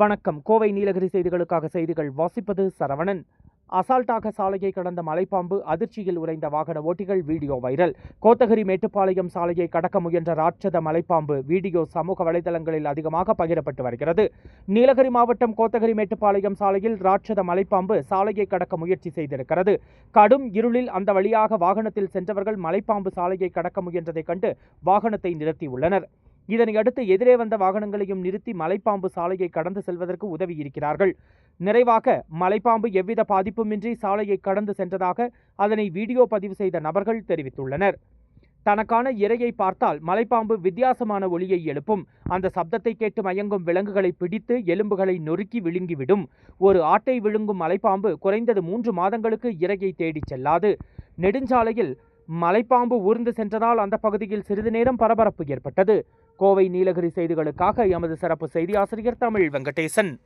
வணக்கம். கோவை நீலகிரி செய்திகளுக்காக செய்திகள் வாசிப்பது சரவணன். அசால்ட்டாக சாலையை கடந்த மலைப்பாம்பு அதிர்ச்சியில் உறைந்த வாகன ஓட்டிகள் வீடியோ வைரல். கோத்தகிரி மேட்டுப்பாளையம் சாலையை கடக்க முயன்ற ராட்சத மலைப்பாம்பு வீடியோ சமூக வலைதளங்களில் அதிகமாக பகிரப்பட்டு வருகிறது. நீலகிரி மாவட்டம் கோத்தகிரி மேட்டுப்பாளையம் சாலையில் ராட்சத மலைப்பாம்பு சாலையை கடக்க முயற்சி செய்திருக்கிறது. கடும் இருளில் அந்த வழியாக வாகனத்தில் சென்றவர்கள் மலைப்பாம்பு சாலையை கடக்க முயன்றதைக் கண்டு வாகனத்தை நிறுத்தியுள்ளனர். இதனையடுத்து எதிரே வந்த வாகனங்களையும் நிறுத்தி மலைப்பாம்பு சாலையை கடந்து செல்வதற்கு உதவி இருக்கிறார்கள் நிறைவாக மலைப்பாம்பு எவ்வித பாதிப்புமின்றி சாலையை கடந்து சென்றதாக அதனை வீடியோ பதிவு செய்த நபர்கள் தெரிவித்துள்ளனர். தனக்கான இரையை பார்த்தால் மலைப்பாம்பு வித்தியாசமான ஒளியை எழுப்பும். அந்த சப்தத்தை கேட்டு மயங்கும் விலங்குகளை பிடித்து எலும்புகளை நொறுக்கி விழுங்கிவிடும். ஒரு ஆட்டை விழுங்கும் மலைப்பாம்பு குறைந்தது மூன்று மாதங்களுக்கு இரையை தேடிச் செல்லாது. நெடுஞ்சாலையில் மலைப்பாம்பு ஊர்ந்து சென்றதால் அந்த பகுதியில் சிறிது நேரம் பரபரப்பு ஏற்பட்டது. கோவை நீலகிரி செய்திகளுக்காக எமது சிறப்பு செய்தி ஆசிரியர் தமிழ் வெங்கடேசன்.